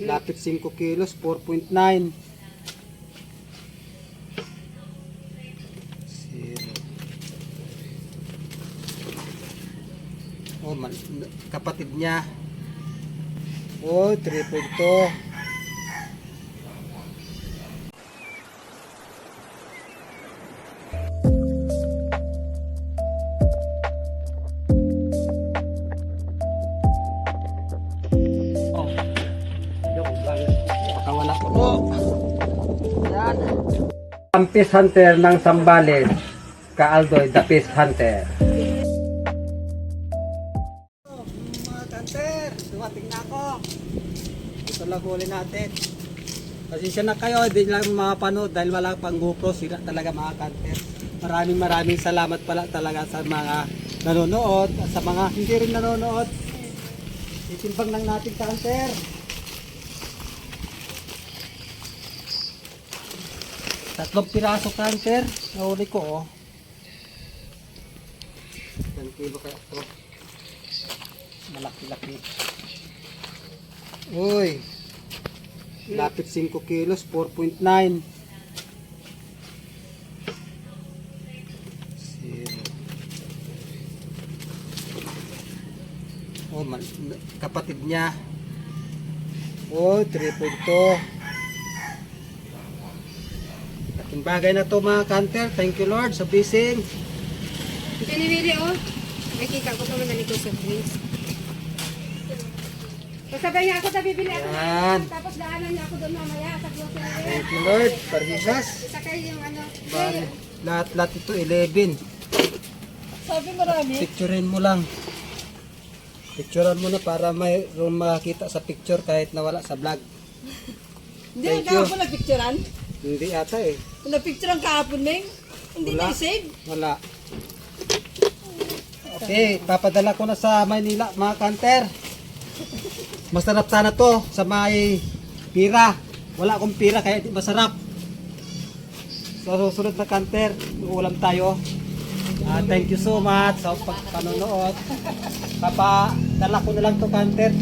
Lapit 5 kilos, 4.9. Zero. Oh, man, kapatid niya. Oh, 3.2. Ko. Oh. Yan. Ang Peace Hunter ng Sambales. Kaaldoy, the Peace Hunter. Mga kanter, dumating na ako. Ito lang huli natin. Pasensya na kayo, hindi lang makapanood dahil wala pang GoPro, sila talaga mga kanter. Maraming maraming salamat pala talaga sa mga nanonood, at sa mga hindi rin nanonood. Itimbang lang natin kanter. Tatlong piraso kanter, nahuli ko oh. Ilan kilo kaya ito? Malaki-laki. Uy! Lapit 5 kilos, 4.9. Zero. Oh, kapatid niya. Oh, 3.2. Laking bagay na to mga kanter. Thank you Lord sa blessing. Pinibili oh. Nakita ko pa man nalito sa drinks. Kasabay niya ako na bibili ako Yan. tapos daanan niya ako doon mamaya sa grocery. Thank you Lord. Parhisas. Isa kayo yung ano. Bali, lahat-lahat ito 11. Sabi marami. Picturein mo lang. Picturean mo na para mayroon makakita sa picture kahit nawala sa vlog. Hindi Thank you. ako nagpicturean. Hindi ata eh. Nagpicturean kahapon Neng. Hindi Wala. na save. Wala. Okay, papadala ko na sa Maynila mga kanter. Masarap sana to sa may pira. Wala akong pira kaya di masarap. Sa susunod na kanter, ulam tayo. Ah, thank you so much sa pagpanonood. Papadala ko na lang to kanter.